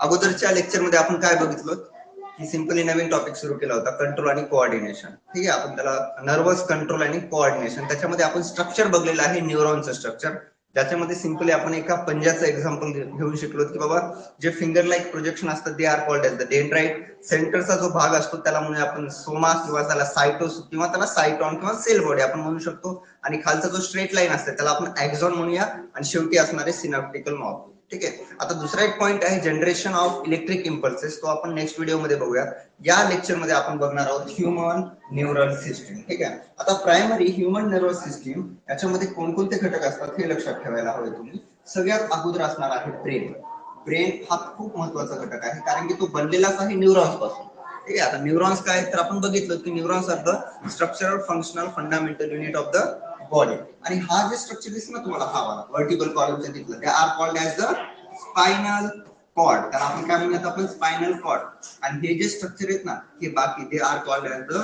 अगोदरच्या लेक्चरमध्ये आपण काय बघितलं? की सिम्पली नवीन टॉपिक सुरू केला होता कंट्रोल आणि कोऑर्डिनेशन ठीक आहे आपण त्याला नर्वस कंट्रोल आणि कोऑर्डिनेशन त्याच्यामध्ये आपण स्ट्रक्चर बघलेलं आहे न्यूरॉनचं स्ट्रक्चर ज्याच्यामध्ये सिम्पली आपण एका पंजाचं एक्झाम्पल घेऊन शिकलो की बाबा जे फिंगर लाईक प्रोजेक्शन असतात they are called as the dendrite सेंटरचा जो भाग असतो त्याला म्हणून आपण सोमा किंवा त्याला सायटोस किंवा त्याला सायटॉन किंवा सेल बॉडी आपण म्हणू शकतो. आणि खालचा जो स्ट्रेट लाईन असते त्याला आपण ऍक्झॉन म्हणूया. आणि शेवटी असणारे सिनाप्टिकल मॉब ठीक आहे? आता दुसरा एक पॉइंट आहे जनरेशन ऑफ इलेक्ट्रिक इम्पल्सेस तो आपण नेक्स्ट व्हिडिओमध्ये बघूया या लेक्चरमध्ये आपण बघणार आहोत ह्युमन न्यूरल सिस्टीम ठीक आहे? आता प्रायमरी ह्युमन न्यूरल सिस्टीम याच्यामध्ये कोणकोणते घटक असतात हे लक्षात ठेवायला हवे तुम्ही. सगळ्यात अगोदर असणार आहे ब्रेन ब्रेन हा खूप महत्त्वाचा घटक आहे कारण की तो बनलेलाच आहे न्यूरॉन्सपासून. ठीक आहे? आता न्यूरॉन्स काय तर आपण बघितलं की neurons are the structural functional fundamental unit of the body आणि हा जे स्ट्रक्चर दिसतो ना तुम्हाला हा वाला व्हर्टिकल कॉलमच्या तिथलं ते are called as the spinal cord त्याला आपण काय म्हणूयात आपण स्पायनल कॉर्ड आणि हे जे स्ट्रक्चर आहेत ना हे बाकी ते are called as the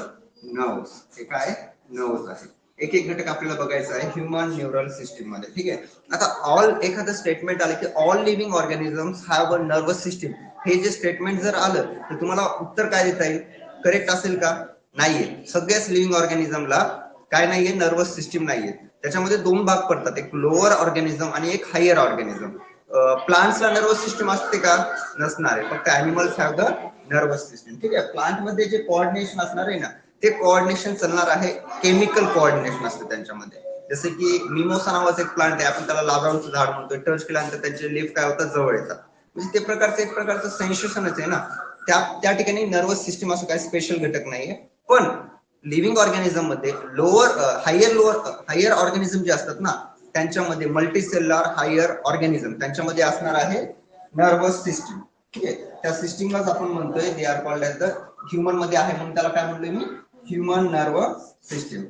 nerves हे काय? नर्व्स आहे. एक एक घटक आपल्याला बघायचा आहे ह्युमन न्यूरल सिस्टीममध्ये. ठीक आहे? आता ऑल एखादं स्टेटमेंट आलं की all living organisms have a nervous system हे जे स्टेटमेंट जर आलं तर तुम्हाला उत्तर काय देता येईल? करेक्ट असेल का? नाहीये. सगळ्याच लिव्हिंग ऑर्गॅनिझमला काय नाहीये नर्वस सिस्टीम नाहीये. त्याच्यामध्ये दोन भाग पडतात एक लोअर ऑर्गॅनिझम आणि एक हायर ऑर्गॅनिझम प्लांट्सला नर्वस सिस्टम असते का? नसणार आहे. फक्त animals have the nervous system ठीक आहे? प्लांटमध्ये जे कोऑर्डिनेशन असणार आहे ना ते कोऑर्डिनेशन चालणार आहे केमिकल कोऑर्डिनेशन असते त्यांच्यामध्ये. जसे की मिमोसा नावाचं एक प्लांट आहे आपण त्याला लाब्राऊनचं झाड म्हणतो टच केल्यानंतर त्यांचे लिफ काय होतात? जवळ येतात. म्हणजे ते प्रकारचं एक प्रकारचं सेन्सेशनच आहे ना. त्या त्या ठिकाणी नर्वस सिस्टीम असं काही स्पेशल घटक नाहीये. पण living ऑर्गॅनिझममध्ये lower higher lower higher organism जे असतात ना त्यांच्यामध्ये मल्टीसेल्युलर हायर ऑर्गॅनिझम त्यांच्यामध्ये असणार आहे नर्वस सिस्टीम ठीक आहे? त्या सिस्टीमलाच आपण म्हणतोय they are called as the ह्युमनमध्ये आहे म्हणून त्याला काय म्हणतोय मी? ह्युमन नर्व सिस्टीम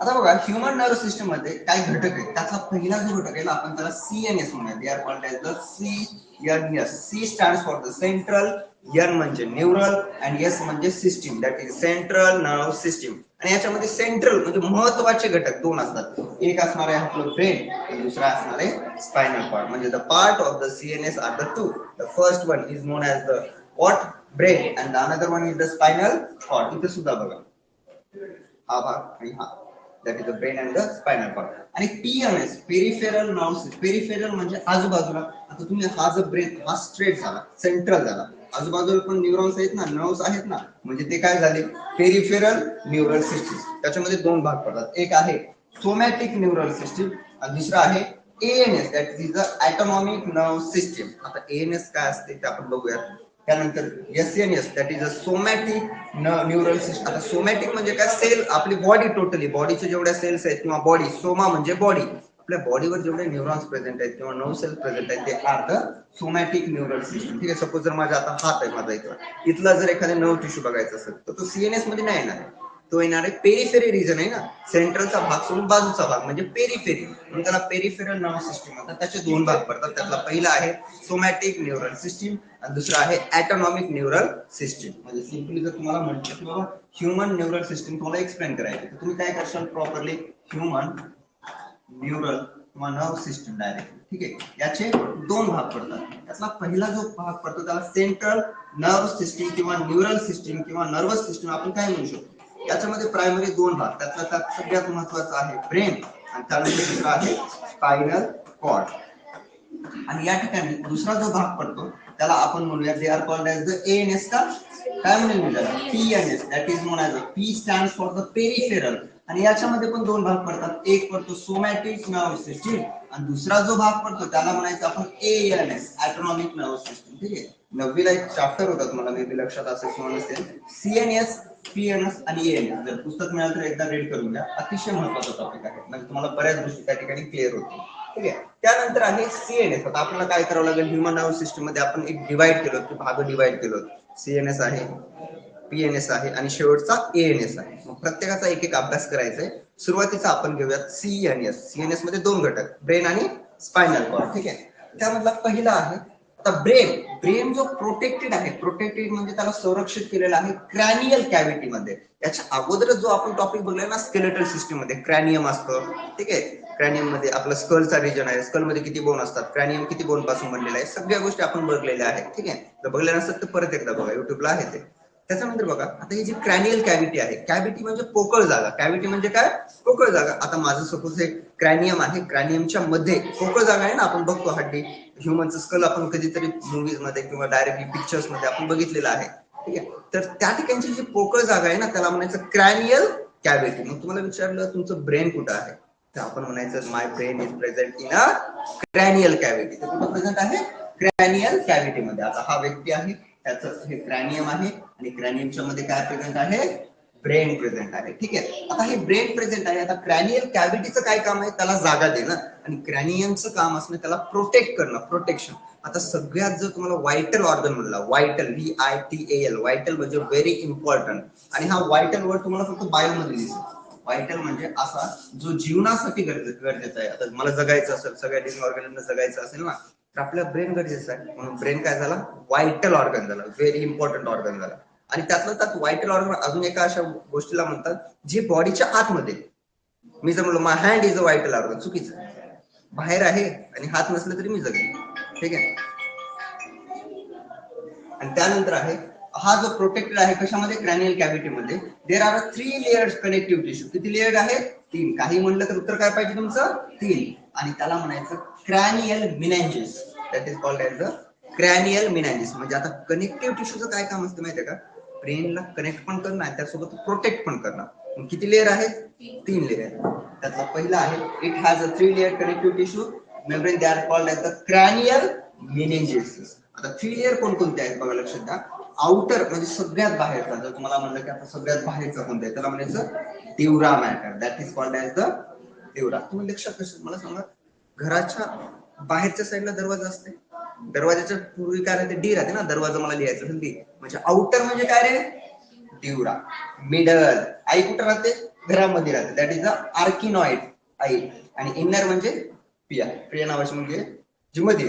आता बघा ह्युमन नर्व सिस्टीममध्ये काय घटक आहे त्याचा पहिला जो घटक आहे ना आपण त्याला सीएनएस म्हणूया. They are called as the C N S C stand for the central N म्हणजे न्यूरल अँड एस म्हणजे system that is central nerve system आणि याच्यामध्ये सेंट्रल म्हणजे महत्त्वाचे घटक दोन असतात. एक असणार आहे आपलं ब्रेन दुसरा असणार आहे स्पायनल कॉर्ड म्हणजे the part of the CNS are the two the first one is known as the what brain and the another one is the spinal cord इथे सुद्धा बघा. हा भाग आणि हा. That is the brain and the spinal cord आणि PMS peripheral nerve peripheral म्हणजे आजूबाजूला. आता तुम्ही हा जो ब्रेन हा स्ट्रेट झाला सेंट्रल झाला. आजूबाजूला पण न्यूरॉन्स आहेत ना नर्व्स आहेत ना म्हणजे ते काय झाले? Peripheral neural system. त्याच्यामध्ये दोन भाग पडतात. एक आहे सोमॅटिक न्यूरल सिस्टीम आणि दुसरा आहे ANS that is the autonomic nerve system आता एएनएस काय असते ते आपण बघूयात. त्यानंतर S N S that is a somatic neural system आता सोमॅटिक म्हणजे काय? सेल आपली बॉडी टोटली बॉडीच्या जेवढ्या सेल्स आहेत किंवा बॉडी सोमा म्हणजे बॉडी आपल्या बॉडीवर जेवढे न्यूरॉन्स प्रेझेंट आहेत किंवा नऊ सेल्स प्रेझेंट आहेत ते are the somatic neural system ठीक आहे सपोज जर माझा आता हात आहे माझा इथला इथला जर एखादा नऊ टिश्यू बघायचा असेल तर तो सीएनएसमध्ये नाही येणार आहे. तो येणार आहे पेरिफेरी रिजन आहे ना. सेंट्रलचा भाग सोडून बाजूचा भाग म्हणजे पेरिफेरी म्हणून त्याला पेरिफेरल नर्व सिस्टीम म्हणतात. त्याचे दोन भाग पडतात. त्यातला पहिला आहे सोमॅटिक न्यूरल सिस्टीम आणि दुसरा आहे ॲटोनॉमिक न्यूरल सिस्टीम म्हणजे सिम्पली जर तुम्हाला म्हटलं की बाबा ह्युमन न्यूरल सिस्टीम तुम्हाला एक्सप्लेन करायचं तर तुम्ही काय करशाल प्रॉपरली ह्युमन न्यूरल किंवा नर्व सिस्टम डायरेक्ट ठीक आहे? याचे दोन भाग पडतात. त्यातला पहिला जो भाग पडतो त्याला सेंट्रल नर्व सिस्टीम किंवा न्यूरल सिस्टीम किंवा नर्वस सिस्टीम आपण काय म्हणू शकतो? याच्यामध्ये प्रायमरी दोन भाग. त्यातला त्यात सगळ्यात महत्त्वाचा आहे ब्रेन आणि त्यानंतर दुसरा आहे स्पायनल कॉर्ड आणि या ठिकाणी दुसरा जो भाग पडतो त्याला आपण म्हणूया they are called as the ANS का काय म्हणेल P N S that is known as P stand for the peripheral आणि याच्यामध्ये पण दोन भाग पडतात. एक पडतो सोमॅटिक नर्व सिस्टीम आणि दुसरा जो भाग पडतो त्याला म्हणायचं आपण एएनएस ऑटोनॉमिक नर्व सिस्टीम ठीक आहे? नववीला एक चॅप्टर होता तुम्हाला मे बी लक्षात असेल किंवा नसेल सीएनएस पीएनएस आणि एएनएस जर पुस्तक मिळालं तर एकदा रीड करून घ्या. अतिशय महत्त्वाचा टॉपिक आहे. म्हणजे तुम्हाला बऱ्याच गोष्टी त्या ठिकाणी क्लिअर होतील. ठीक आहे? त्यानंतर आहे सीएनएस आता आपल्याला काय करावं लागेल? ह्युमन नर्व सिस्टीममध्ये आपण एक डिवाइड केलो भाग डिवाइड केलो सीएनएस आहे पीएनएस आहे आणि शेवटचा एएनएस आहे. मग प्रत्येकाचा एक एक अभ्यास करायचा आहे सुरुवातीचा आपण घेऊयात सीएनएस सीएनएसमध्ये दोन घटक ब्रेन आणि स्पायनल कॉर्ड ठीक आहे? त्यामधला पहिला आहे आता ब्रेन ब्रेन जो प्रोटेक्टेड आहे प्रोटेक्टेड म्हणजे त्याला संरक्षित केलेला आहे क्रॅनियल कॅव्हिटी मध्ये. त्याच्या अगोदरच जो आपण टॉपिक बघलाय ना स्केलेटल सिस्टीममध्ये क्रॅनियम असतं ठीक आहे? क्रॅनियममध्ये आपलं स्कलचा रिजन आहे स्कलमध्ये किती बोन असतात क्रॅनियम किती बोनपासून बनलेला आहे सगळ्या गोष्टी आपण बघलेल्या आहेत ठीक आहे? तर बघल्या नसतात तर परत एकदा बघा युट्यूबला आहे ते. त्याच्यानंतर बघा आता ही जी क्रॅनियल कॅव्हिटी आहे कॅव्हिटी म्हणजे पोकळ जागा. कॅव्हिटी म्हणजे काय? पोकळ जागा. आता माझं सपोज हे क्रॅनियम आहे क्रॅनियमच्या मध्ये पोकळ जागा आहे ना आपण बघतो हड्डी. ह्युमनचं स्कल आपण कधीतरी मुव्हीजमध्ये किंवा डायरेक्टली पिक्चर्समध्ये आपण बघितलेलं आहे. ठीक आहे? तर त्या ठिकाणची जी पोकळ जागा आहे ना त्याला म्हणायचं क्रॅनियल कॅव्हिटी मग तुम्हाला विचारलं तुमचं ब्रेन कुठं आहे? तर आपण म्हणायचं my brain is present in a cranial cavity तर कुठं प्रेझेंट आहे? क्रॅनियल कॅव्हिटी मध्ये. आता हा व्यक्ती आहे त्याच हे क्रॅनियम आहे आणि क्रॅनियमच्या मध्ये काय प्रेझेंट आहे? ब्रेन प्रेझेंट आहे. ठीक आहे? आता हे ब्रेन प्रेझेंट आहे. आता क्रॅनियल कॅव्हिटीचं काय काम आहे? त्याला जागा देणं. आणि क्रॅनियमचं काम असणं त्याला प्रोटेक्ट करणं प्रोटेक्शन आता सगळ्यात जर तुम्हाला व्हायटल ऑर्गन म्हणला vital V I T A L vital म्हणजे व्हेरी इम्पॉर्टंट आणि हा व्हायटल वर्ड तुम्हाला फक्त बायो मध्ये दिसेल. व्हायटल म्हणजे असा जो जीवनासाठी गरजेचा आहे. आता मला जगायचं असेल सगळ्या लिव्हिंग ऑर्गॅनिजम जगायचं असेल ना तर आपल्या ब्रेन गरजेचं आहे. म्हणून ब्रेन काय झाला? व्हायटल ऑर्गन झाला. व्हेरी इम्पॉर्टंट ऑर्गन झाला. आणि त्यातलं त्यात व्हायटल ऑर्गन अजून एका अशा गोष्टीला म्हणतात जे बॉडीच्या आतमध्ये. मी जर म्हणलो my hand is a vital organ चुकीचं. बाहेर आहे आणि हात नसले तरी मी जगेन. ठीक आहे? आणि त्यानंतर आहे हा जो प्रोटेक्टेड आहे कशामध्ये? Cranial कॅव्हिटीमध्ये there are three layers connective tissue किती लेअर आहे? तीन. काही म्हणलं तर उत्तर काय पाहिजे तुमचं? तीन. आणि त्याला म्हणायचं cranial meninges that is called as the cranial meninges म्हणजे आता कनेक्टिव्ह टिश्यूचं काय काम असतं माहितीये का? ब्रेनला कनेक्ट पण करणं आणि त्यासोबत प्रोटेक्ट पण करणं. मग किती लेअर आहे? तीन लेअर आहेत त्यातला पहिला आहे it has a three layer connective tissue membrane they are called as the cranial meninges आता थ्री लेअर कोणकोणते आहेत बघा लक्षात द्या. आउटर म्हणजे सगळ्यात बाहेरचा जर तुम्हाला म्हणलं की आता सगळ्यात बाहेरचा कोणता आहे? त्याला म्हणायचं dura mater that is called as the dura तुम्ही लक्षात कसं मला सांगा घराच्या बाहेरच्या साईडला दरवाजा असते. दरवाजाच्या पूर्वी काय राहते? डी राहते ना दरवाजा मला लिहायचं असेल डी म्हणजे आउटर म्हणजे काय रे? डिवरा मिडल आई कुठं राहते? घरामध्ये राहते. दॅट इज द आर्किनॉइड आई. आणि इनर म्हणजे पिया. प्रिया नावाची मुलगी आहे. जी मध्ये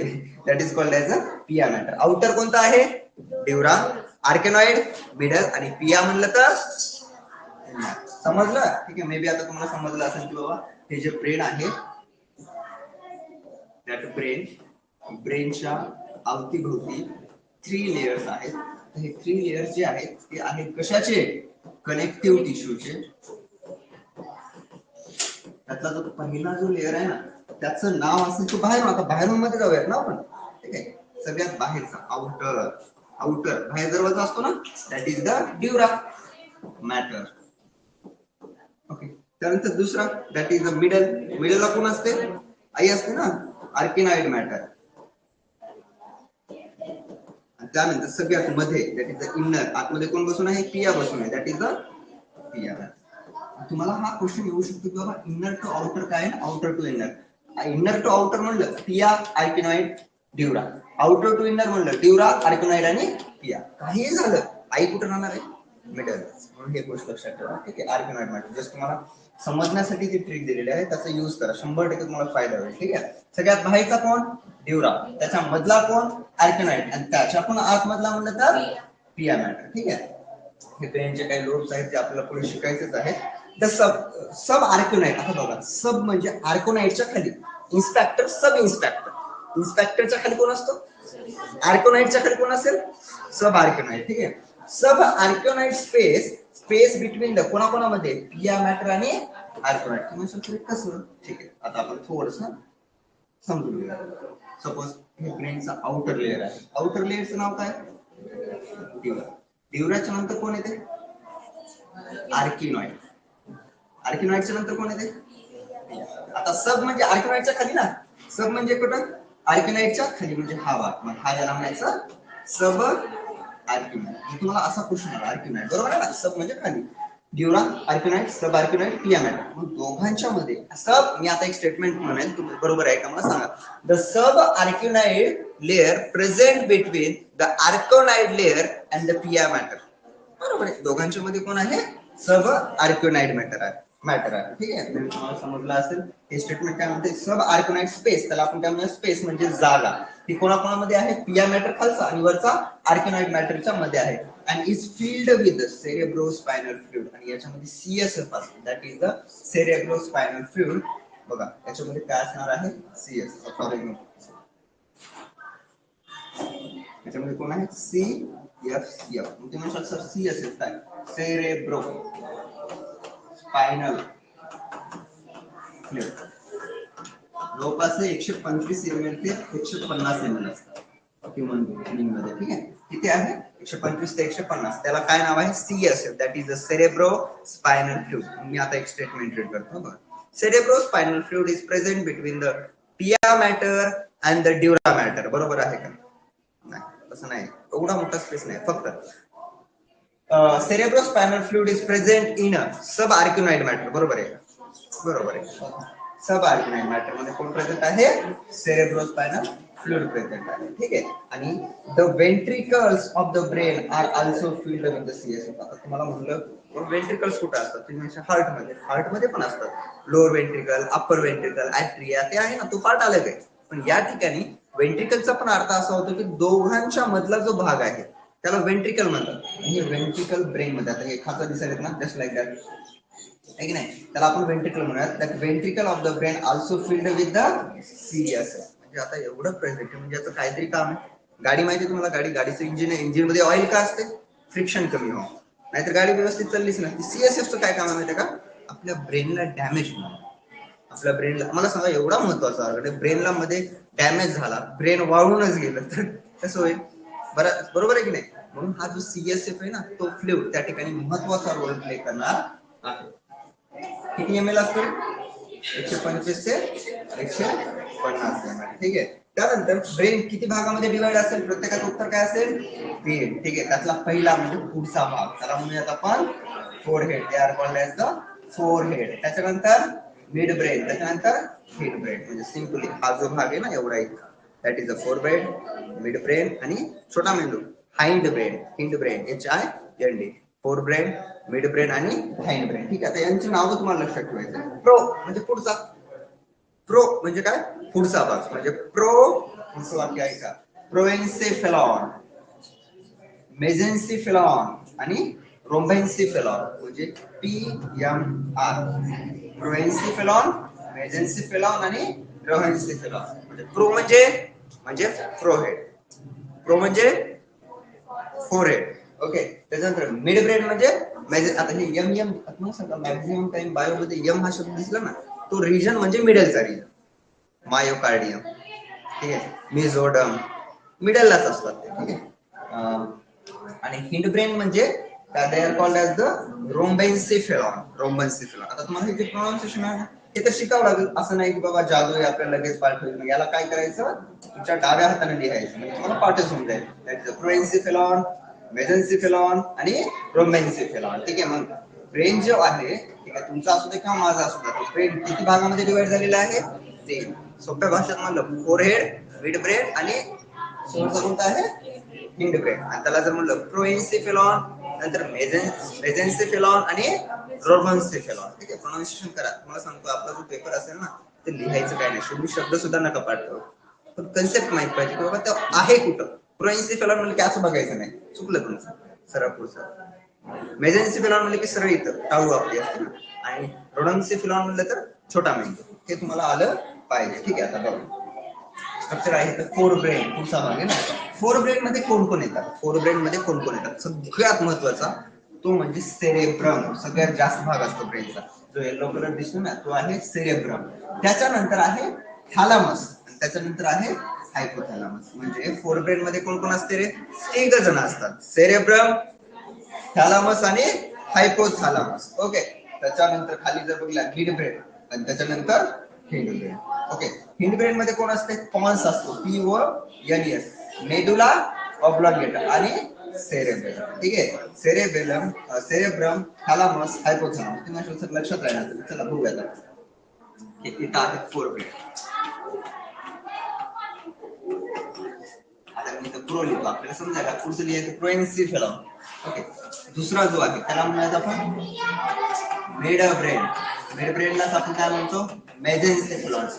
that is called as a pia mater outer कोणता आहे? देवरा. आर्केनॉइड मिडल आणि पिया म्हणलं तर समजलं? ठीक आहे मे बी आता तुम्हाला समजलं असेल की बाबा हे जे ब्रेन आहे दॅट ब्रेन ब्रेनच्या अवतीभोवती थ्री लेयर्स आहेत. तर हे थ्री लेयर्स जे आहेत ते आहेत कशाचे? कनेक्टिव्ह टिश्यूचे त्यातला जो पहिला जो लेअर आहे ना त्याचं नाव असेल तो बाहेरून आता बाहेरून मध्ये जाऊयात ना आपण. ठीक आहे? सगळ्यात बाहेरचा आउटर आउटर बाहेर दरवाजा असतो ना that is the dura mater okay त्यानंतर दुसरा दॅट इज द मिडल मिडलला कोण असते? आई असते ना? Arachnoid mater. त्यानंतर सगळ्यात मध्ये दॅट इज द इन्नर आतमध्ये कोण बसून आहे? पिया बसून आहे. दॅट इज द पिया. तुम्हाला हा क्वेश्चन येऊ शकतो की बाबा इन्नर टू आउटर काय outer to inner inner to outer म्हणलं pia arachnoid dura outer to inner म्हणलं ड्युरा आर्किनॉइड आणि पिया. काही झालं आई कुठं राहणार आहे? मिडल म्हणून हे गोष्ट लक्षात ठेवा. ठीक आहे? आर्ग्युमेंट मॅटर जस्ट तुम्हाला समजण्यासाठी जी ट्रिक दिलेली आहे त्याचा युज करा. शंभर टक्के तुम्हाला फायदा होईल. ठीक आहे? सगळ्यात बाहेरचा कोण ड्युरा. त्याच्या मधला कोण आर्किनॉइड आणि त्याच्या पण आतमधला म्हणलं तर पिया मॅटर ठीक आहे? हे ब्रेनचे काही लोब्स आहेत ते आपल्याला पुढे शिकायचेच आहेत. द सब सब आर्कोनाइट आता बघा. सब म्हणजे आर्कोनाइटच्या खाली. इन्स्पेक्टर सब इन्स्पेक्टर इन्स्पेक्टरच्या खाली कोण असतो? आर्कोनाइटच्या खाली कोण असेल? सब आर्कोनाइट ठीक आहे? Subarachnoid space space between the कोणाकोणामध्ये? Pia mater आणि आर्कोनाइट म्हणजे कसं ठीक आहे. आता आपण थोडस समजून घेऊया. सपोज हे ब्रेनचा आउटर लेअर आहे. आउटर लेअरचं नाव काय? डिवरा डिवराच्या नंतर कोण येते? आर्किनॉइड आर्किनॉइडच्या नंतर कोण येते? आता सब म्हणजे आर्किनॉइडच्या खाली ना. सब म्हणजे कुठं? आर्किनॉइडच्या खाली म्हणजे हा भाग. मग हा याला म्हणायचं सब आर्किनॉइड म्हणजे तुम्हाला असा क्वेश्चन आला आर्क्युनाइट बरोबर आहे ना? सब म्हणजे खाली. ड्युरा आर्क्युनाइट सब आर्क्युनाइट पियामॅट मग दोघांच्या मध्ये सब मी आता एक स्टेटमेंट म्हणेल तुम्ही बरोबर आहे का? मला सांगा. The subarachnoid layer present between the arachnoid layer and the pia mater बरोबर आहे. दोघांच्या मध्ये कोण आहे? सब आर्क्युनाइड मॅटर आहे. मॅटर आहे. ठीक आहे? तुम्हाला समजलं असेल हे स्टेटमेंट काय म्हणते? सब आर्क्युनाइड स्पेस त्याला आपण काय म्हणतो स्पेस म्हणजे जागा. ती कोणाकोणामध्ये आहे? पिया मॅटर खालचा आणि वरचा आर्कनाइट मॅटरच्या मध्ये आहे. And is filled with cerebrospinal fluid आणि याच्यामध्ये सीएसएफ असते. That is the cerebrospinal fluid बघा याच्यामध्ये काय असणार आहे? सीएस फॉर याच्यामध्ये कोण आहे? सी एफ सी एफ तुम्ही म्हणू शकता सी एस एफ काय? सेरेब्रो स्पायनल फ्लुइड जवळपास एकशे पंचवीस एम एल ते एकशे पन्नास एम एल असतात ह्युमन बिंगमध्ये ठीक आहे? किती आहे? एकशे पंचवीस ते एकशे पन्नास. त्याला काय नाव आहे? सी असेल. That is a cerebrospinal fluid मी आता एक स्टेटमेंट रीड करतो बघा cerebrospinal fluid is present between the pia mater and the dura mater बरोबर आहे का? नाही तसं नाही. एवढा मोठा स्पेस नाही. फक्त cerebrospinal fluid is present in a subarachnoid mater बरोबर आहे बरोबर आहे. सब मॅटरमध्ये कोण प्रेझेंट आहे? सेरेब्रो स्पायनल फ्लुइड प्रेझेंट आहे. ठीक आहे? आणि the ventricles of the brain are also filled with the CS आता तुम्हाला म्हणलं वेंट्रिकल्स कुठे असतात? तुम्ही हार्टमध्ये हार्टमध्ये पण असतात. Lower ventricle upper ventricle atria ते आहे ना तो पार्ट अलग आहे. पण या ठिकाणी वेंट्रिकलचा पण अर्थ असा होतो की दोघांच्या मधला जो भाग आहे त्याला वेंट्रिकल म्हणतात. आणि वेंट्रिकल ब्रेन मध्ये आता हे दिसत दिसायला ना जस्ट लाईक दॅट आहे की नाही? त्याला आपण वेंट्रिकल म्हणूयात that ventricle of the brain also filled with the CS म्हणजे आता एवढं प्रेझेंट म्हणजे याचं काहीतरी काम आहे. गाडी माहिती तुम्हाला? गाडी गाडीचं इंजिन इंजिनमध्ये ऑइल का असते? फ्रिक्शन कमी हो नाहीतर गाडी व्यवस्थित चाललीच नाही सीएसएफचं काय काम आहे माहिती का? आपल्या ब्रेनला डॅमेज होणार आपल्या ब्रेनला मला सांगा एवढा महत्त्वाचा आहे. ब्रेनला मध्ये डॅमेज झाला. ब्रेन वाळूनच गेलं. तर कसं होईल? बरं बरोबर आहे की नाही? म्हणून हा जो सीएसएफ आहे ना तो फ्लू त्या ठिकाणी महत्त्वाचा रोल प्ले करणार आहे. किती एम एल असतो एकशे पंचवीस ते एकशे पन्नास एम एल ठीक आहे. त्यानंतर ब्रेन किती भागामध्ये डिवाइड असेल? प्रत्येकाचं उत्तर काय असेल? तीन. ठीक आहे. त्यातला पहिला म्हणजे पुढचा भाग. त्याला म्हणूयात आपण forehead they are called as the forehead त्याच्यानंतर मिड ब्रेन त्याच्यानंतर हिड ब्रेन म्हणजे सिम्पली हा जो भाग आहे ना एवढा इतका that is the forebrain midbrain आणि छोटा मेंदू. Hindbrain hindbrain H I N D forebrain midbrain आणि हँड ब्रेन. ठीक आहे आता यांची नावं तुम्हाला लक्षात ठेवायचं प्रो म्हणजे पुढचा. प्रो म्हणजे काय? पुढचा भाग. म्हणजे प्रो पुढचं वाक्य ऐका प्रोएन्सेफेलॉन. मेझेन्सिफेलॉन आणि रोम्बेन्सिफेलॉन. म्हणजे P M R. Prosencephalon mesencephalon आणि रोहेन्सिफेलॉन. म्हणजे प्रो म्हणजे म्हणजे प्रोहेड प्रो म्हणजे फोरहेड ओके त्याच्यानंतर मिड ब्रेन म्हणजे म्हणजे आता हे यम यम तुम्हाला सांगा मॅक्झिमम टाइम बायो मध्ये हा शब्द दिसला ना तो रिजन म्हणजे मिडलचा रिजन मायोकार्डियम ठीक आहे? मिझोडम मिडललाच असतात ते ठीक आहे? आणि हिंड ब्रेन म्हणजे they are called as the rhombencephalon आता तुम्हाला हे जे प्रोनाउन्सिएशन आहे हे तर शिकावं लागेल. असं नाही की बाबा जादू आहे आपल्याला लगेच पाठ होईल. मग याला काय करायचं? तुमच्या डाव्या हाताने लिहायचं. म्हणजे तुम्हाला पाठच होऊन जाईल. दॅट फेलॉन मेझेन्सिफेलॉन आणि रोमेन्सिफेलॉन ठीक आहे मग ब्रेन जो आहे ठीक आहे तुमचा असू दे किंवा माझा असू दे तो ब्रेन किती भागामध्ये डिवाइड झालेला आहे? ते सोप्या भाषेत म्हणलं फोरहेड मिड ब्रेन आणि कोणता आहे? हिंड ब्रेन आणि त्याला जर म्हणलं प्रोएन्सिफेलॉन नंतर मेझेन्सिफेलॉन आणि रोमन्सिफेलॉन ठीक आहे प्रोनाउन्सिएशन करा. तुम्हाला सांगतो आपला जो पेपर असेल ना ते लिहायचं काय नाही. शोधू शब्द सुद्धा नका पाठवू. पण कन्सेप्ट माहीत पाहिजे की बाबा तो आहे कुठं? पुरांची फेलॉन म्हणलं की असं बघायचं नाही. चुकलं तुमचं. सरळ पुढचं. मेजरन्सी फेलॉन म्हणलं की सरळ इथं. टाळू आपली असते ना. आणि रोडन्सिफेलॉन म्हणलं तर छोटा मेंदू. हे तुम्हाला आलं पाहिजे. ठीक आहे आता बघू. स्ट्रक्चर आहे तर फोर ब्रेन पुढचा भाग आहे ना. फोर ब्रेन मध्ये कोण कोण येतात? फोर ब्रेन मध्ये कोण कोण येतात? सगळ्यात महत्त्वाचा तो म्हणजे सेरेब्रम सगळ्यात जास्त भाग असतो ब्रेनचा जो येलो कलर दिसतो ना तो आहे सेरेब्रम त्याच्यानंतर आहे थॅलामस आणि त्याच्यानंतर आहे हायपोथॅलामस. म्हणजे फोर ब्रेन मध्ये कोण कोण असते रे? तिघ जण असतात. सेरेब्रम थॅलामस आणि हायपोथॅलामस. ओके? त्याच्यानंतर खाली जर बघला हिड ब्रेन आणि त्याच्यानंतर हिंड ब्रेन ओके? हिंड ब्रेन मध्ये कोण असते? पॉन्स असतो. पी व एन एस. मेडुला ऑब्लॉंगेटा आणि सेरेबेलम ठीक आहे? Cerebellum cerebrum thalamus hypothalamus. तुम्ही लक्षात राहणार. चला बघूया आता. हे इथं आहे फोर ब्रेन आता मी इथं प्रो लिहितो आपल्याला समजायला पुढचं लिहायचं प्रोएन्सिफेलॉन ओके दुसरा जो आहे त्याला म्हणायचं आपण मिड ब्रेन मिड ब्रेनलाच आपण काय म्हणतो मेजेन्सेफलॉन्स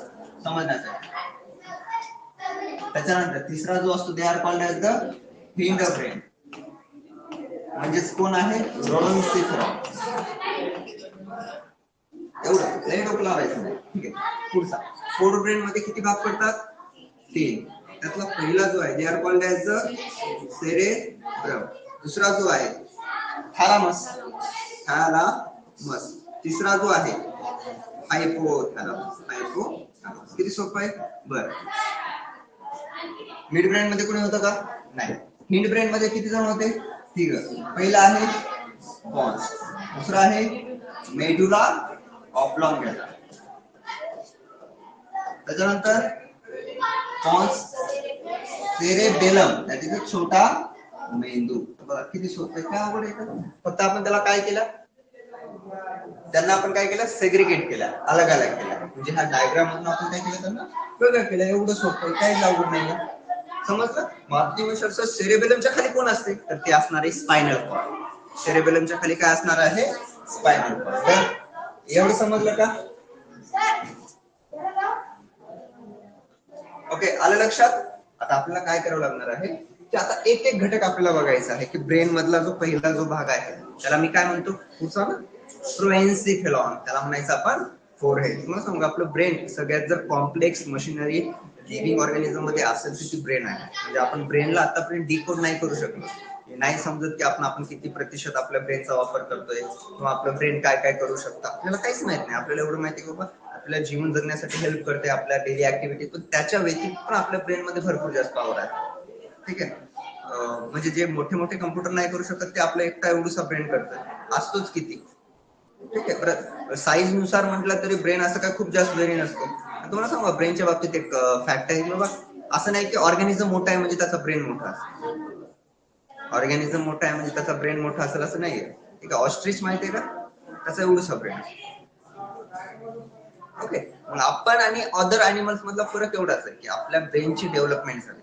समजण्यासाठी त्याच्यानंतर तिसरा जो असतो they are called as the hindbrain म्हणजेच कोण आहे रोडोन्सिफेरॉन एवढं लय डोकं लावायचं नाही ठीक आहे पुढचा फोर ब्रेडमध्ये किती भाग पडतात तीन त्यातला पहिला जो आहे they are called as the cerebrum दुसरा जो आहे थॅलामस थॅलामस तिसरा जो आहे हायपोथॅलामस हायपोथॅलामस किती सोपं आहे? बर. मिड ब्रेन मध्ये कोणी होतं का? नाही. हिंड ब्रेन मध्ये किती जण होते? तिघ. पहिला आहे बॉन्स दुसरा आहे मेडुला ऑब्लॉंगेटा त्याच्यानंतर पॉन्स सेरेबेलम त्याचे छोटा मेंदू. बघा किती सोपं काय अवघड फक्त आपण त्याला काय केलं? त्यांना आपण काय केलं? सेग्रिगेट केलं. अलग अलग केलं. म्हणजे हा डायग्राम मधून आपण काय केलं त्यांना? वेगळं केलं. एवढं सोपं काहीच काही अवघड नाही समजलं? मातृवंशाचं सेरेबेलमच्या खाली कोण असते? तर ते असणार आहे स्पायनल कॉर्ड सेरेबेलमच्या खाली काय असणार आहे? स्पायनल कॉर्ड एवढं समजलं का? ओके आलं लक्षात? आता आपल्याला काय करावं लागणार आहे? की आता एक एक घटक आपल्याला बघायचा आहे की ब्रेन मधला जो पहिला जो भाग आहे त्याला मी काय म्हणतो? पुढचा ना प्रोएन्सिफेलॉन त्याला म्हणायचं आपण फोरहेड तुम्हाला सांगू आपलं ब्रेन सगळ्यात जर कॉम्प्लेक्स मशिनरी लिव्हिंग ऑर्गॅनिझममध्ये असेल तर ती ब्रेन आहे. म्हणजे आपण ब्रेनला आतापर्यंत डिकोड नाही करू शकलो. नाही समजत की आपण आपण किती प्रतिशत आपल्या ब्रेनचा वापर करतोय किंवा आपलं ब्रेन काय काय करू शकतं. आपल्याला काहीच माहीत नाही. आपल्याला एवढं माहिती की बाबा? आपल्याला जीवन जगण्यासाठी हेल्प करते आपल्या डेली ऍक्टिव्हिटी पण त्याच्या व्यतिरिक्त पण आपल्या ब्रेन मध्ये भरपूर जास्त पावर आहे. ठीक आहे? म्हणजे जे मोठे मोठे कम्प्युटर नाही करू शकत ते आपलं एकटा एवढूसा ब्रेन करतं. असतोच किती. ठीक आहे? बरं. साईजनुसार म्हटलं तरी ब्रेन असं काय खूप जास्त ब्रेन नसतो. तुम्हाला सांगा ब्रेनच्या बाबतीत एक फॅक्ट आहे बाबा असं नाही की ऑर्गॅनिझम मोठा आहे म्हणजे त्याचा ब्रेन मोठा असेल. ऑर्गॅनिझम मोठा आहे म्हणजे त्याचा ब्रेन मोठा असेल असं नाहीये. ठीक आहे? ऑस्ट्रिच माहितीये का? त्याचा एवढंसा ब्रेन ओके मग आपण आणि अदर अॅनिमल्स मधला फरक एवढाच आहे की आपल्या ब्रेनची डेव्हलपमेंट झाली.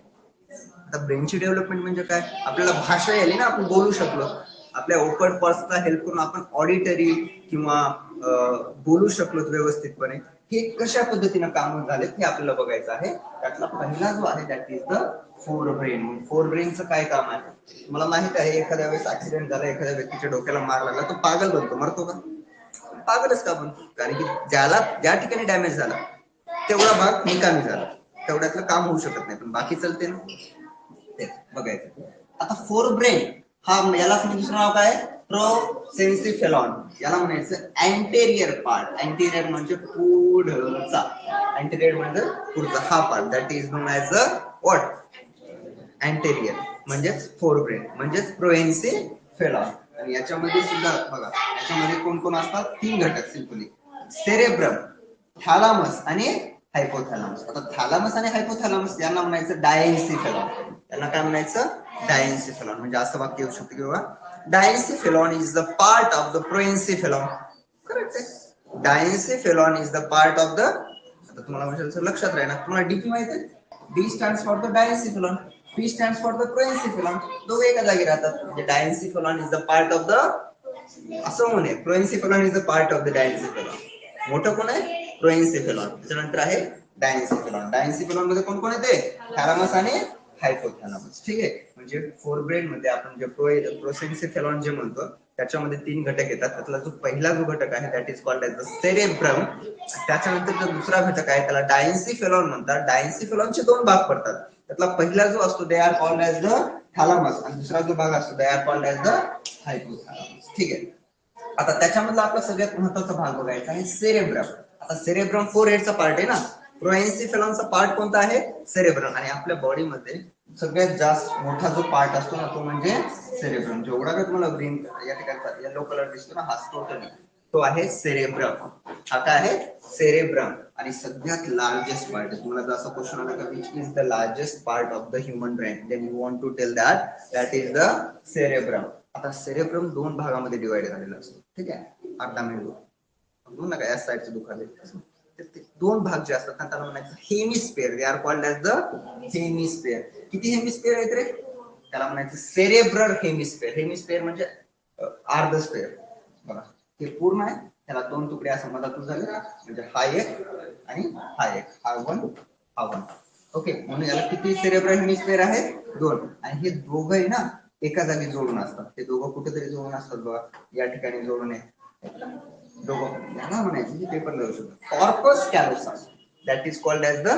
आता ब्रेनची डेव्हलपमेंट म्हणजे काय? आपल्याला भाषा यायली ना आपण बोलू शकलो. आपल्या ओपन पर्सला हेल्प करून आपण ऑडिटरी किंवा बोलू शकलो व्यवस्थितपणे. हे कशा पद्धतीनं काम झाले हे आपल्याला बघायचं आहे. त्यातला पहिला जो आहे that is the fore brain four ब्रेनचं काय काम आहे? मला माहीत आहे एखाद्या वेळेस ऍक्सिडेंट झाला एखाद्या व्यक्तीच्या डोक्याला मार लागला तो पागल बनतो मरतो का? पागलच का आपण? कारण की ज्याला ज्या ठिकाणी डॅमेज झाला तेवढा भाग निकामी झाला. तेवढ्यातलं काम होऊ शकत नाही. पण बाकी चालते ना? बघायचं. आता फोर ब्रेन हा यालाच म्हणजे दुसरं नाव काय? प्रो सेन्सी फेलॉन याला म्हणायचं अँटेरियर पार्ट अँटेरियर म्हणजे पुढचा. अँटेरियर म्हणजे पुढचा हा part that is known as a what anterior म्हणजेच फोर ब्रेन म्हणजेच प्रोएन्सिफेलॉन आणि याच्यामध्ये सुद्धा बघा याच्यामध्ये कोण कोण असतात? तीन घटक सिम्पली सेरेब्रम थॅलामस आणि हायपोथॅलामस आता थॅलामस आणि हायपोथॅलामस यांना म्हणायचं डायन्सिफेलॉन यांना काय म्हणायचं? डायन्सिफेलॉन म्हणजे असं वाक्य येऊ शकतं की बाबा diencephalon is the part of the prosencephalon correct आहे. Diencephalon is the part of the आता तुम्हाला म्हणजे लक्षात राहील तुम्हाला डीपी माहिती आहे? D stands for the diencephalon P stands for the prosencephalon दोघे एका जागी राहतात म्हणजे diencephalon is the part of the असं म्हणे prosencephalon is the part of the diencephalon मोठं कोण आहे प्रोएन्सिफेलॉन त्याच्यानंतर आहे डायन्सिफेलॉन डायन्सिफेलॉनमध्ये कोण कोण येते थॅलामस आणि हायपोथॅलामस ठीक आहे? म्हणजे फोर ब्रेन मध्ये आपण जे प्रो प्रोसेन्सिफेलॉन जे म्हणतो त्याच्यामध्ये तीन घटक येतात. त्यातला जो पहिला जो घटक आहे that is called as the cerebrum त्याच्यानंतर जो दुसरा घटक आहे त्याला डायन्सिफेलॉन म्हणतात. डायन्सिफेलॉनचे दोन भाग पडतात. त्यातला पहिला जो असतो they are called as the thalamus आणि दुसरा जो भाग असतो they are called as the hypothalamus ठीक आहे? आता त्याच्यामधला आपला सगळ्यात महत्त्वाचा भाग बघायचा आहे सेरेब्रम आता सेरेब्रम फोर हेडचा पार्ट आहे ना? प्रोएन्सिफेलॉनचा पार्ट कोणता आहे? सेरेब्रम आणि आपल्या बॉडीमध्ये सगळ्यात जास्त मोठा जो पार्ट असतो ना तो म्हणजे सेरेब्रम जेवढा का तुम्हाला ग्रीन या ठिकाणी येलो कलर दिसतो ना हा तो तो आहे सेरेब्रम हा काय आहे? सेरेब्रम आणि सगळ्यात लार्जेस्ट पार्ट तुम्हाला जर असा क्वेश्चन आला का which is the largest part of the human brain then you want to tell that that is the cerebrum आता सेरेब्रम दोन भागामध्ये डिवाइड झालेला असतो. ठीक आहे? अर्धा मेंदू ना नका या साईडचं दुखाले दोन भाग जे असतात ना त्याला म्हणायचं hemisphere they are called as the hemisphere किती हेमिस्पेअर आहेत रे? त्याला म्हणायचं सेरेब्रल हेमिस्पेअर हेमिस्पेअर म्हणजे अर्ध स्पेअर बघा हे पूर्ण आहे. त्याला दोन तुकडे असं मधातून झाले. म्हणजे हा एक आणि हा एक. हा वन हा वन ओके म्हणून याला किती सेरेब्रल हेमिस्पेअर आहे? दोन. आणि हे दोघंही ना एका जागी जोडून असतात. ते दोघं कुठेतरी जोडून असतात बघा. या ठिकाणी जोडून आहे. इज़ द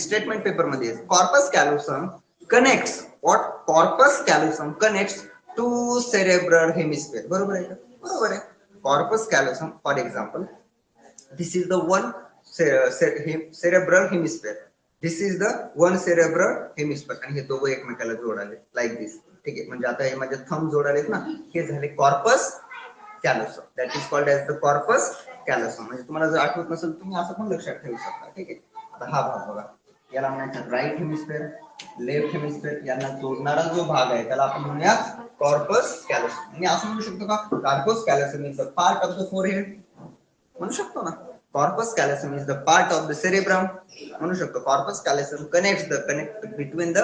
स्टेटमेंट पेपर मध्ये corpus callosum connects what corpus callosum connects to cerebral hemisphere corpus callosum for one ce- ce- he- cerebral hemisphere. This is the one cerebral hemisphere. आणि हे दिस ठीक आता हे जोडालेत ना? Corpus callosum. That is called as the corpus callosum म्हणजे तुम्हाला जर आठवत नसेल तुम्ही असं पण लक्षात ठेवू शकता. ठीक आहे? आता हा भाग बघा. याला म्हणायचं राईट हेमिस्फेअर लेफ्ट हेमिस्फेअर यांना जोडणारा जो भाग आहे त्याला आपण म्हणूया कॉर्पस कॅलोसम मी असं म्हणू शकतो का? Corpus callosum is the part of the forehead म्हणू शकतो ना? Corpus callosum is the part of the cerebrum म्हणू शकतो. Corpus callosum connect the connect between the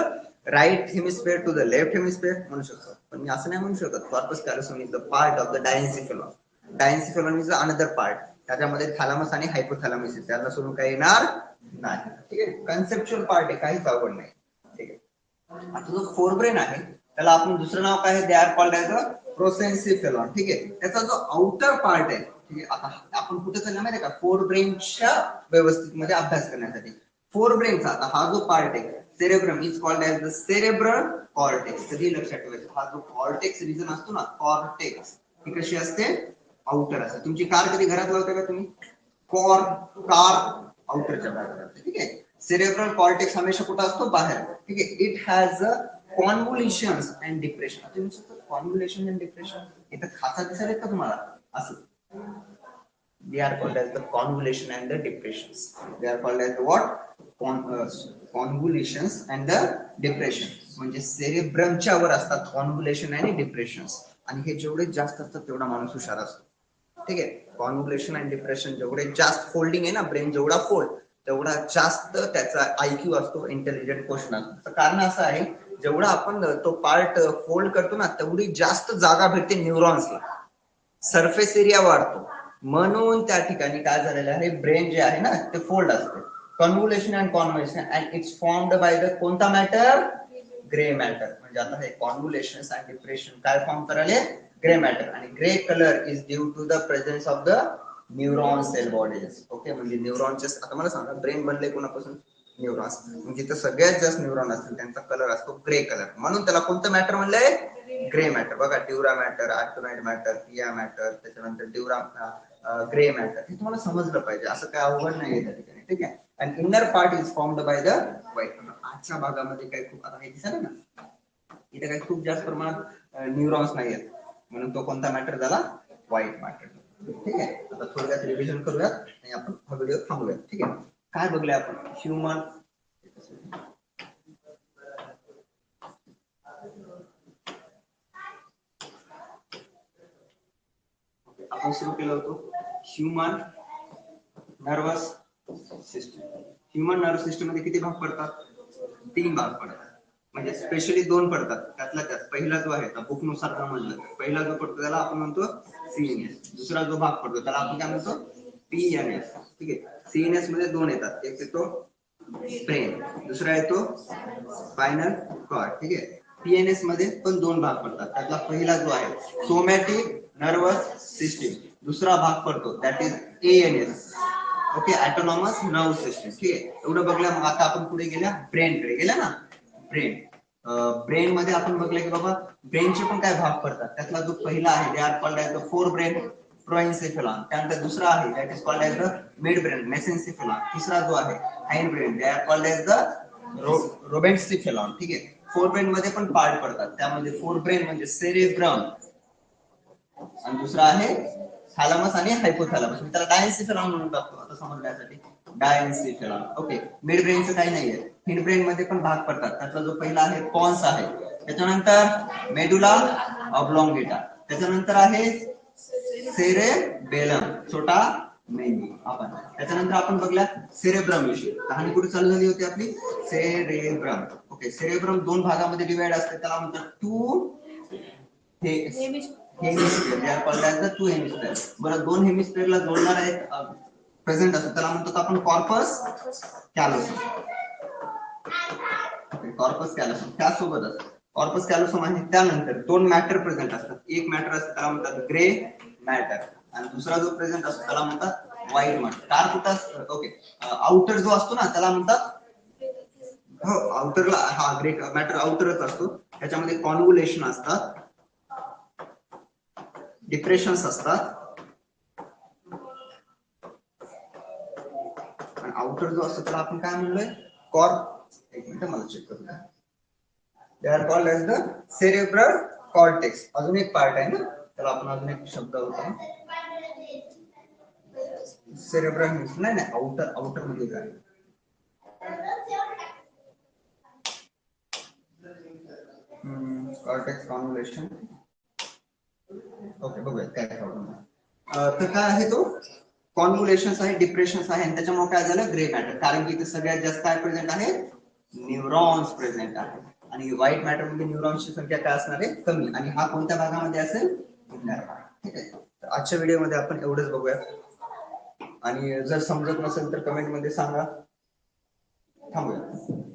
right hemisphere to the left hemisphere म्हणू शकतो. पण मी असं नाही म्हणू शकत corpus callosum is the part of the diencephalon diencephalon is another part त्याच्यामध्ये थॅलामस आणि हायपोथॅलामस आहे. त्याला सोडून काही येणार नाही. ठीक आहे? कन्सेप्च्युअल पार्ट आहे. काहीच आवड नाही. ठीक आहे? आता जो फोर ब्रेन आहे त्याला आपण दुसरं नाव काय they are called as a prosencephalon ठीक आहे? त्याचा जो आउटर पार्ट आहे ठीक आहे? आता आपण कुठे चालला माहिती का? फोर ब्रेनच्या व्यवस्थित मध्ये अभ्यास करण्यासाठी. फोर ब्रेनचा आता हा जो पार्ट आहे cerebrum is called as the cerebral cortex कधी लक्षात ठेवायचं? हा जो कॉर्टेक्स रिजन असतो ना कॉर्टेक्स ही कशी असते? आउटर असते. तुमची कार कधी घरात लावता का तुम्ही? कॉर कार आउटरच्या बाहेर असते ठीक आहे? सेरेब्रल कॉर्टेक्स हमेशा कुठं असतो? बाहेर. ठीक आहे? It has a convolution and depression तुम्ही कॉन्व्हुलेशन अँड डिप्रेशन इथं खाचा दिसायला का तुम्हाला? असं. They are called as the convolution and the depressions. They are called as the what? Con, uh, convolutions and the depression म्हणजे सेरेब्रमच्या वर असतात कॉन्व्हुलेशन आणि डिप्रेशन्स आणि हे जेवढे जास्त असतात तेवढा माणूस हुशार असतो. ठीक आहे? कॉन्व्हुलेशन आणि डिप्रेशन जेवढे जास्त फोल्डिंग आहे ना ब्रेन जेवढा फोल्ड तेवढा जास्त त्याचा आयक्यू असतो इंटेलिजंट क्वेश्चन असतो कारण असं आहे जेवढा आपण तो पार्ट फोल्ड करतो ना तेवढी जास्त जागा भेटते न्यूरॉन्सला सरफेस एरिया वाढतो. म्हणून त्या ठिकाणी काय झालेलं आहे? ब्रेन जे आहे ना ते फोल्ड असते. Convolution and convolution and it's formed by the कोणता मॅटर ग्रे मॅटर म्हणजे आता हे कॉन्व्हुलेशन अँड डिप्रेशन काय फॉर्म करायले? ग्रे मॅटर आणि grey colour is due to the presence of the neuron cell bodies okay म्हणजे न्यूरॉनचे आता मला सांगा ब्रेन बनले कोणापासून? न्यूरॉन्स म्हणजे जिथं सगळ्यात जास्त न्यूरॉन असतील त्यांचा कलर असतो ग्रे कलर म्हणून त्याला कोणतं मॅटर म्हणलंय ग्रे मॅटर बघा dura mater arachnoid mater pia mater त्याच्यानंतर ड्युरा ग्रे मॅटर हे तुम्हाला समजलं पाहिजे. असं काय अवघड नाही त्या ठिकाणी. ठीक आहे? आणि inner part is formed by the white आजच्या भागामध्ये काही खूप आता हे दिसलं ना? इथे काही खूप जास्त प्रमाणात न्यूरॉन्स नाही आहेत. म्हणून तो कोणता मॅटर झाला? व्हाईट मॅटर ठीक आहे? आता थोडक्यात रिव्हिजन करूयात आणि आपण हा व्हिडिओ थांबूयात. ठीक आहे? काय बघले आपण? Human human nervous system nervous system भाग तीन भाग म्हणजे स्पेशली दोन त्यात पहिला जो आहे बुक नुसार पहिला जो पडतो दुसरा जो भाग पडतो पीएनएस ठीक आहे? सीएनएस मध्ये दोन एक येतो ब्रेन दुसरा येतो स्पायनल कॉर्ड ठीक आहे? पीएनएस मध्ये दोन भाग त्यातला पहिला जो आहे सोमॅटिक नर्वस सिस्टीम दुसरा भाग पडतो. That is A N S okay autonomous nerve system ठीक आहे? एवढं बघलं मग आता आपण पुढे गेल्या ब्रेन कडे. गेल्या ना? ब्रेन ब्रेन मध्ये आपण बघलं की बाबा ब्रेनचे पण काय भाग पडतात? त्यातला जो पहिला आहे they are called as the forebrain prosencephalon त्यानंतर दुसरा आहे that is called as the midbrain mesencephalon तिसरा जो आहे hindbrain they are called as the rhombencephalon ठीक आहे? फोर ब्रेन मध्ये पण पार्ट पडतात. त्यामध्ये फोर ब्रेन म्हणजे सेरेब्रम आणि दुसरा आहे थॅलामस आणि हायपोथॅलामस मी त्याला डायन्सिफेरॉन म्हणून टाकतो आता समजण्यासाठी. डायन्सिफेरॉन ओके मिड ब्रेनचं काही नाहीये. हिंड ब्रेन मध्ये पण भाग पडतात. त्यातला जो पहिला आहे पॉन्स आहे. त्याच्यानंतर मेडुला ऑब्लॉंगेटा त्याच्यानंतर आहे सेरेबेलम छोटा मेंदू. आपण. त्याच्यानंतर आपण बघल्या सेरेब्रम विषयी. कहाणी कुठे चालू झाली होती आपली? सेरेब्रम ओके सेरेब्रम दोन भागामध्ये डिवाइड असते. त्याला म्हणतात टू हे hemisphere they are called the two hemisphere बरं दोन हेमिस्फिअरला जोडणारा एक प्रेझेंट असतो. त्याला म्हणतो आपण कॉर्पस कॅलोसम कॉर्पस कॅलोसम त्यासोबतच कॉर्पस कॅलोसम आहे त्यानंतर दोन मॅटर प्रेझेंट असतात. एक मॅटर असतो त्याला म्हणतात ग्रे मॅटर आणि दुसरा जो प्रेझेंट असतो त्याला म्हणतात व्हाईट मॅटर कार कुठं असतं? ओके आउटर जो असतो ना त्याला म्हणतात हो आउटरला हा ग्रे मॅटर आउटरच असतो. त्याच्यामध्ये कॉन्व्हुलेशन असतात डिप्रेशन्स असतात. आणि आउटर जो असतो त्याला आपण काय म्हणलोय? कॉर्प एक मिनिट मला चेक करू दे are called as the cerebral cortex अजून एक पार्ट आहे ना? त्याला आपण अजून एक शब्द होता सेरेब्रल नाही नाही आउटर आउटरमध्ये काय कॉर्टेक्स कॉन्व्हुलेशन ओके बघूया काय प्रॉब्लेम तर काय आहे तो? कॉन्व्हुलेशन आहे डिप्रेशन आहे आणि त्याच्यामुळे काय झालं? ग्रे मॅटर कारण की इथे सगळ्यात जास्त काय प्रेझेंट आहे? न्यूरॉन्स प्रेझेंट आहे. आणि व्हाईट मॅटर म्हणजे न्यूरॉन्सची संख्या काय असणार आहे? कमी. आणि हा कोणत्या भागामध्ये असेल? ठीक आहे. आजच्या व्हिडिओमध्ये आपण एवढंच बघूया. आणि जर समजत नसेल तर कमेंटमध्ये सांगा. थांबूया.